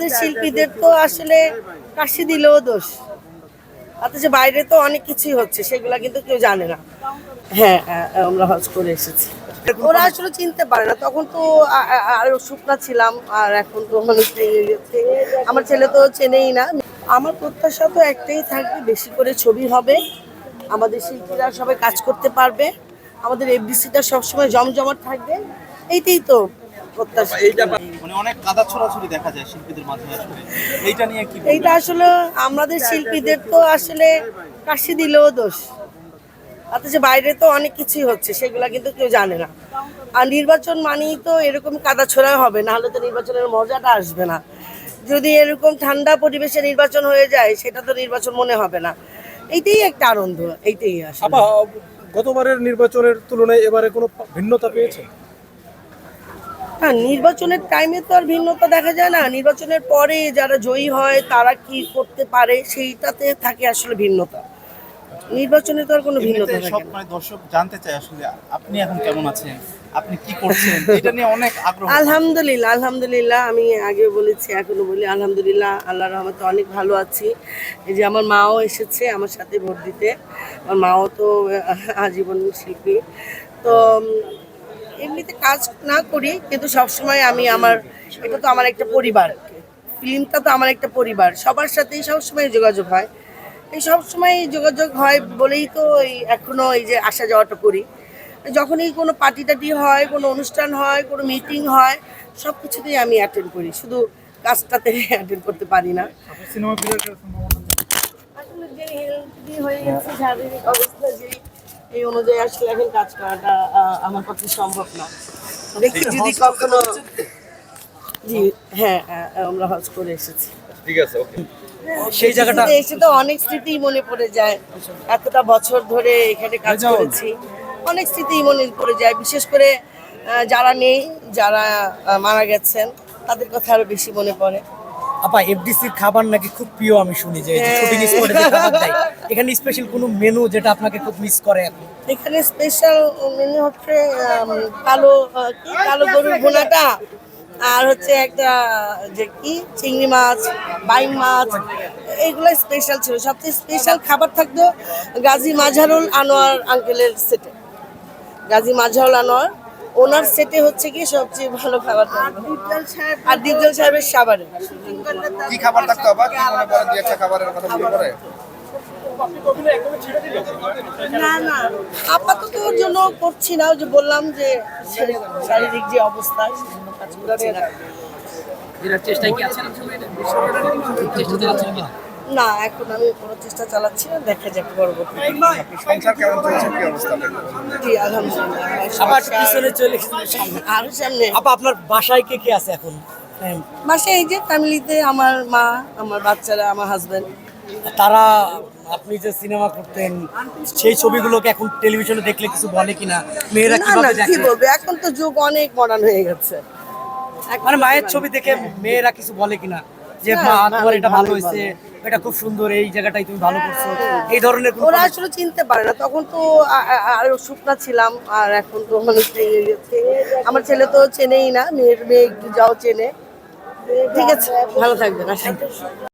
আমাদের শিল্পীদের তো আসলে কাশি দিলেও দোষ। অথচ বাইরে তো অনেক কিছুই হচ্ছে সেগুলা কিন্তু কেউ জানে না। হ্যাঁ হ্যাঁ, আমরা হজ করে এসেছি। ওরা আসলে চিনতে পারে না। তখন তো আরও শুকনা ছিলাম আর এখন তো মানুষ আমার ছেলে তো চেনেই না। আমার প্রত্যাশা তো একটাই থাকবে বেশি করে ছবি হবে। আমাদের শিল্পীরা সবাই কাজ করতে পারবে। আমাদের এফডিসিটা সবসময় জমজমাট থাকবে। এইটাই তো প্রত্যাশা। মানে অনেক কাদা ছড়াছড়ি দেখা যায় শিল্পীদের মাঝে আসলে। এইটা নিয়ে কি এইটা আসলে আমাদের শিল্পীদের তো আসলে কাশি দিলেও দোষ। অথচ বাইরে তো অনেক কিছুই হচ্ছে সেগুলা কিন্তু কেউ জানে না। আর নির্বাচন মানেই তো এরকম কাদা ছোড়া হবে না হলে তো নির্বাচনের মজাটা আসবে না। যদি এরকম ঠান্ডা পরিবেশে নির্বাচন হয়ে যায় সেটা তো নির্বাচন মনে হবে না। এইটাই একটা আনন্দ এইটাই আসলে। গতবারের নির্বাচনের তুলনায় এবারে কোনো ভিন্নতা পেয়েছে হ্যাঁ নির্বাচনের টাইমে তো আর ভিন্নতা দেখা যায় না। নির্বাচনের পরে যারা জয়ী হয় তারা কি করতে পারে? সেইটাতে থাকে আসলে ভিন্নতা। নির্বাচনে তো আর কোনো ভিন্নতা সব মানে দর্শক জানতে চায় আসলে আপনি এখন কেমন আছেন? আপনি কি করছেন? এটা নিয়ে অনেক আগ্রহ আলহামদুলিল্লাহ আলহামদুলিল্লাহ। আমি আগে বলেছি এখনও বলি আলহামদুলিল্লাহ আল্লাহর রহমতে অনেক ভালো আছি। এই যে আমার মাও এসেছে আমার সাথে ভোট দিতে। আমার মাও তো আজীবন শিল্পী। তো এমনিতে কাজ না করি কিন্তু সবসময় আমি আমার এটা তো আমার একটা পরিবার। ফিল্মটা তো আমার একটা পরিবার। সবার সাথেই সবসময় যোগাযোগ হয়। এই সবসময় যোগাযোগ হয় বলেই তো এই এখনও এই যে আসা যাওয়াটা করি। যখনই কোনো পার্টি টাটি হয় কোনো অনুষ্ঠান হয় কোনো মিটিং হয় সব কিছুতেই আমি অ্যাটেন্ড করি। শুধু কাজটাতে অ্যাটেন্ড করতে পারি না। সিনেমা আসলে যে হেলদি হয়ে গেছে শারীরিক অবস্থা যে এই অনুযায়ী আসলে এখন কাজ করাটা আমার পক্ষে সম্ভব না। দেখি যদি কখনো জি হ্যাঁ হ্যাঁ, আমরা হজ করে এসেছি। ঠিক আছে ওকে। সেই জায়গাটা এসে তো অনেক স্মৃতি মনে পড়ে যায়। এতটা বছর ধরে এখানে কাজ করেছি। অনেক স্মৃতি মনে পড়ে যায়। বিশেষ করে যারা নেই যারা মারা গেছেন তাদের কথা আরও বেশি মনে পড়ে। আপা এফডিসির খাবার নাকি খুব প্রিয় আমি শুনি যে হ্যাঁ। শুটিং স্পটে যে খাবার দেয়। এখানে স্পেশাল কোনো মেনু যেটা আপনাকে খুব মিস করে? এখন এখানে স্পেশাল মেনু হচ্ছে কালো কি? কালো গরুর ভুনাটা আর হচ্ছে একটা যে কি? চিংড়ি মাছ বাইং মাছ এইগুলো স্পেশাল ছিল। সবচেয়ে স্পেশাল খাবার থাকতো গাজী মাঝারুল আনোয়ার আঙ্কেলের সেটে গাজী মাঝারুল আনোয়ার ওনার সেটে হচ্ছে কি সবচেয়ে ভালো খাবার আর ডিপজল সাহেবের সাবারে কি খাবার থাকতো আবার? কি মনে পড়ে একটা খাবারের কথা মনে পড়ে? না না। আপাতত ওর জন্য করছি না যে বললাম যে শারীরিক যে অবস্থা সেজন্য কাজ করছি না। না এখন আমি কোনো চেষ্টা চালাচ্ছি না দেখা যাক পরবর্তী জি আলহামদুলিল্লাহ। সামনে। আর সামনে। আপা আপনার বাসায় কে কে আছে এখন? হ্যাঁ, মাসে এই যে ফ্যামিলিতে আমার মা আমার বাচ্চারা আমার হাজবেন্ড তারা আপনি যে সিনেমা করতেন সেই ছবিগুলোকে এখন টেলিভিশনে দেখলে কিছু বলে কিনা? মেয়েরা কীভাবে কি দেখে? বলবে? এখন তো যুগ অনেক মডার্ন হয়ে গেছে। মানে মায়ের ছবি দেখে মেয়েরা কিছু বলে কিনা? যে মা তোমার এটা ভালো হয়েছে এটা খুব সুন্দর এই জায়গাটাই তুমি ভালো করছ। এই ধরনের ওরা আসলে চিনতে পারে না। তখন তো আরও শুকনা ছিলাম আর এখন তো গেছে আমার ছেলে তো চেনেই না মেয়ের মেয়ে একটু যাও চেনে। ঠিক আছে ভালো থাকবেন আসেন